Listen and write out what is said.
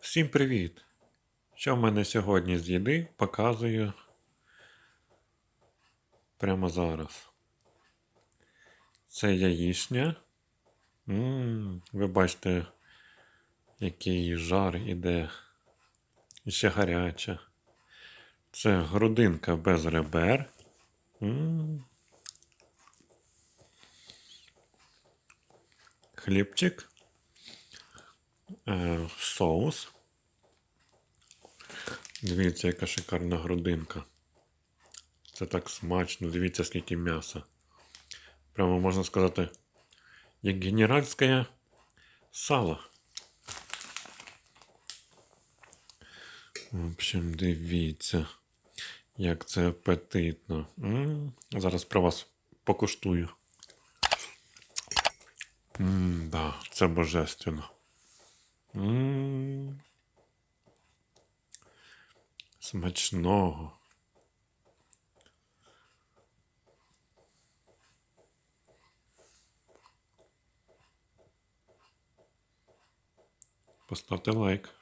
Всім привіт! Що в мене сьогодні з їди показую прямо зараз. Це яєчня. м ви бачите, який жар іде. І ще гаряча. Це грудинка без ребер. м Хлібчик. Е, соус. Дивіться, яка шикарна грудинка. Це так смачно. Дивіться, скільки м'яса. Прямо можна сказати, як генеральське сало. В общем, дивіться, як це апетитно. М, Зараз про вас покуштую. М, да, це божественно. Смачного. Поставте лайк.